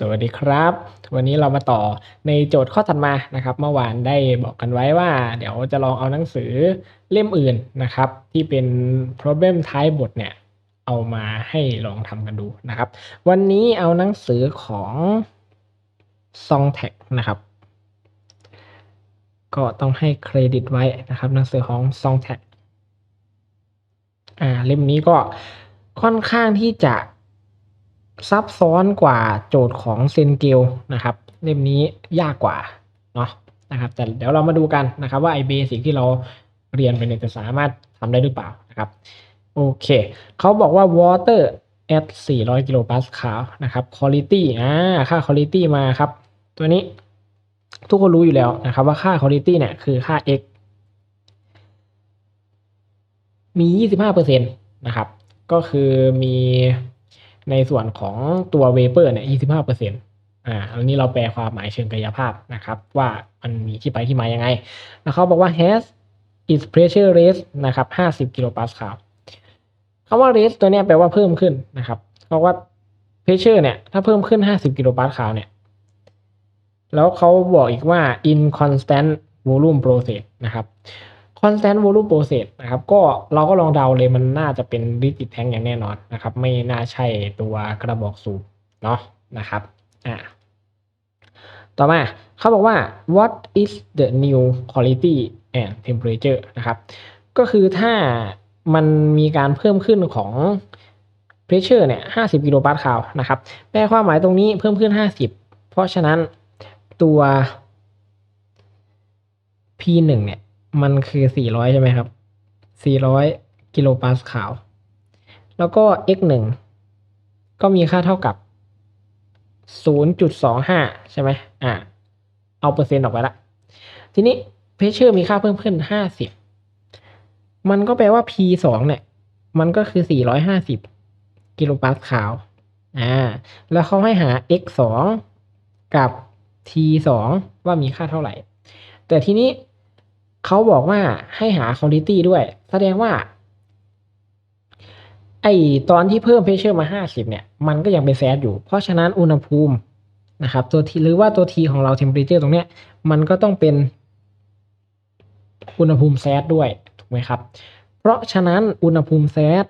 สวัสดีครับ วันนี้เรามาต่อในโจทย์ข้อถัดมานะครับ เมื่อวานได้บอกกันไว้ว่า เดี๋ยวจะลองเอาหนังสือเล่มอื่นนะครับ ที่เป็น problem type บทเนี่ย เอามาให้ลองทำกันดูนะครับ วันนี้เอาหนังสือของ Song Tag นะครับ ก็ต้องให้เครดิตไว้นะครับ หนังสือของ Song Tag อ่าเล่มนี้ก็ค่อนข้างที่จะ ซับซ้อนกว่าโจทย์ของเซนเกลนะครับเล่มนี้ยากกว่าเนาะนะครับแต่เดี๋ยวเรามาดูกันนะครับว่าไอเบสิกที่เราเรียนไปเนี่ยจะสามารถทำได้หรือเปล่านะครับโอเคเขาบอกว่า water at 400 กิโลปาสคาลนะครับ quality อ่าค่า quality มาครับ ตัวนี้ทุกคนรู้อยู่แล้วนะครับว่าค่า quality เนี่ยคือค่า x มี 25%นะครับ ก็คือมี ในส่วนของตัว vapor เนี่ย25%อ่าอันนี้เราแปลความหมายเชิงกายภาพนะครับ ว่ามันมีที่ไปที่มายังไง แล้วเขาบอกว่า has its pressure raise นะครับ50กิโลปาสคาลคำว่า raise ตัวเนี้ยแปลว่าเพิ่มขึ้นนะครับเพราะว่า pressure เนี่ย ถ้าเพิ่มขึ้น 50กิโลปาสคาลเนี่ยแล้วเขาบอกอีกว่า in constant volume process นะครับ constant volume process นะครับ ก็เราก็ลองเดาเลยมันน่าจะเป็น rigid tank อย่างแน่นอนนะครับ ไม่น่าใช่ตัวกระบอกสูบเนาะนะครับอ่าต่อมาเขาบอกว่า what is the new quality and temperature นะครับ ก็คือถ้ามันมีการเพิ่มขึ้นของ pressure เนี่ย 50 กิโลปาสคาลนะครับ แปลความหมายตรงนี้เพิ่มขึ้น 50 เพราะฉะนั้นตัว P1 เนี่ย มันคือ 400 ใช่ไหมครับ 400 กิโลปาสคาล แล้วก็ x1 ก็มีค่าเท่ากับ 0.25 ใช่ไหมอ่า เอาเปอร์เซ็นต์ออกไปละ ทีนี้เพชเชอร์มีค่าเพิ่มขึ้น 50 มันก็แปลว่า P2 เนี่ย มันก็คือ 450 กิโลปาสคาล อ่า แล้วเขาให้หา x2 กับ t2 ว่ามีค่าเท่าไหร่ แต่ทีนี้ เขาบอกว่าให้หา quality ด้วย แสดงว่า ไอตอนที่เพิ่มเพชเชอร์มา 50 เนี่ย มันก็ยังเป็นแซดอยู่ เพราะฉะนั้นอุณหภูมินะครับ ตัวทีหรือว่าตัวทีของเรา temperature ตรงเนี้ย มันก็ต้องเป็น อุณหภูมิแซดด้วยถูกไหมครับ เพราะฉะนั้นอุณหภูมิแซด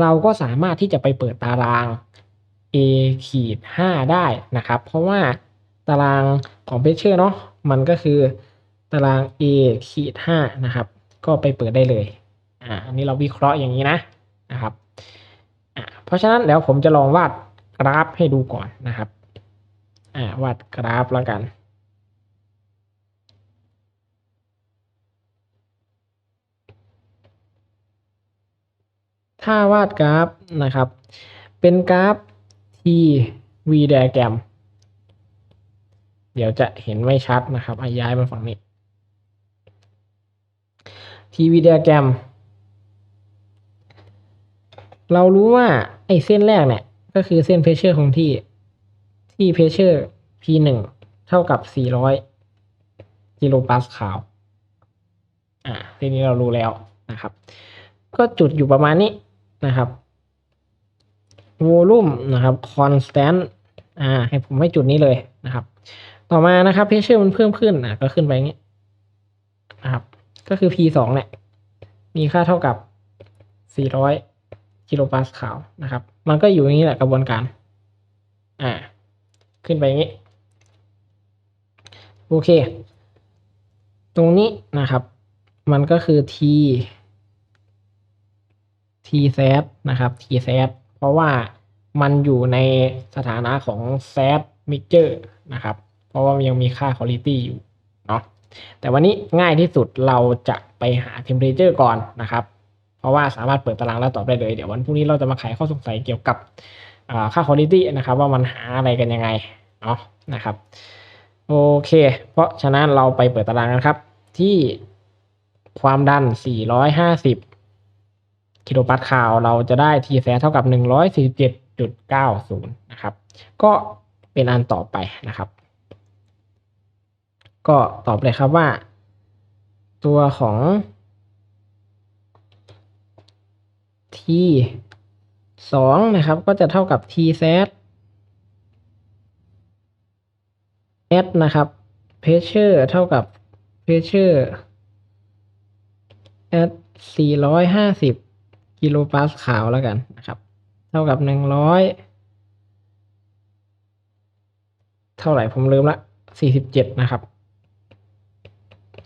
เราก็สามารถที่จะไปเปิดตาราง A ขีด5ได้นะครับ เพราะว่าตารางของเพชเชอร์เนาะมันก็คือ ตาราง A ขีด5นะครับ ก็ไปเปิดได้เลยอ่าอันนี้เราวิเคราะห์อย่างนี้นะนะครับอ่าเพราะฉะนั้นแล้วผมจะลองวาดกราฟให้ดูก่อนนะครับอ่าวาดกราฟแล้วกันถ้าวาดกราฟนะครับ เป็นกราฟ T V diagram เดี๋ยวจะเห็นไม่ชัดนะครับอาย้ายมาฝั่งนี้ T V diagram เรารู้ว่าไอเส้นแรกเนี่ย ก็คือเส้นเพชเชอร์ของที่ ที่เพชเชอร์ P หนึ่งเท่ากับ 400 กิโลปาสคาลอ่าทีนี้เรารู้แล้วนะครับ ก็จุดอยู่ประมาณนี้นะครับวอลุ่มนะครับ constant อ่าให้ผมให้จุดนี้เลยนะครับ ต่อมานะครับเพชเชอร์มันเพิ่มขึ้นอะก็ขึ้นไปอย่างนี้ ก็คือ P สองเนี่ย มีค่าเท่ากับ 400 กิโลปาสคาลนะครับ มันก็อยู่อย่างนี้แหละกระบวนการ อ่า ขึ้นไปอย่างนี้ โอเค ตรงนี้นะครับ มันก็คือ T T z นะครับ T z เพราะว่ามันอยู่ในสถานะของ z mixture นะครับ เพราะว่ายังมีค่า quality อยู่ แต่วันนี้ง่ายที่สุดเราจะไปหา temperature ก่อนนะครับ เพราะว่าสามารถเปิดตารางแล้วตอบได้เลย เดี๋ยววันพรุ่งนี้เราจะมาไขข้อสงสัยเกี่ยวกับค่า quality นะครับ ว่ามันหาอะไรกันยังไงเนาะนะครับโอเค เพราะฉะนั้นเราไปเปิดตารางกันครับ ที่ความดัน 450 กิโลปาสคาลเราจะได้ T แซเท่ากับ 147.90 นะครับ ก็เป็นอันต่อไปนะครับ ก็ตอบเลยครับว่า ตัวของ T 2นะครับ ก็จะเท่ากับ T z add นะครับ pressure เท่ากับ pressure at 450 กิโลปาสคาลแล้วกันนะครับ เท่ากับ 100 เท่าไหร่ผมลืมละ 47 นะครับ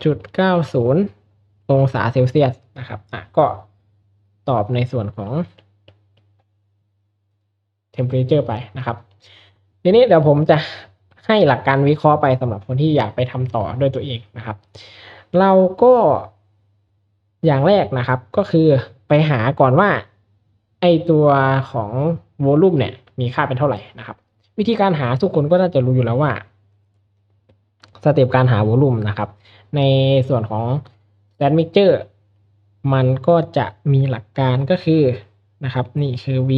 จุด90 องศาเซลเซียสนะครับ อะ ก็ตอบในส่วนของ temperature ไปนะครับ ทีนี้เดี๋ยวผมจะให้หลักการวิเคราะห์ไปสำหรับคนที่อยากไปทำต่อด้วยตัวเองนะครับ เราก็อย่างแรกนะครับ ก็คือไปหาก่อนว่า ไอตัวของโวลูมเนี่ย มีค่าเป็นเท่าไหร่นะครับ วิธีการหาทุกคนก็น่าจะรู้อยู่แล้วว่า สเต็ปการหาโวลูมนะครับ ในส่วนของ stand mixture มันก็จะมีหลักการก็คือนะครับ นี่คือ v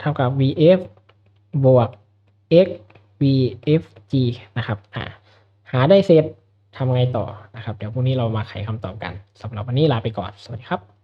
เท่ากับ vf บวก x vfg นะครับอ่าหาได้เสร็จทำไงต่อนะครับ เดี๋ยวพรุ่งนี้เรามาไขคำตอบกันสำหรับวันนี้ลาไปก่อน สวัสดีครับ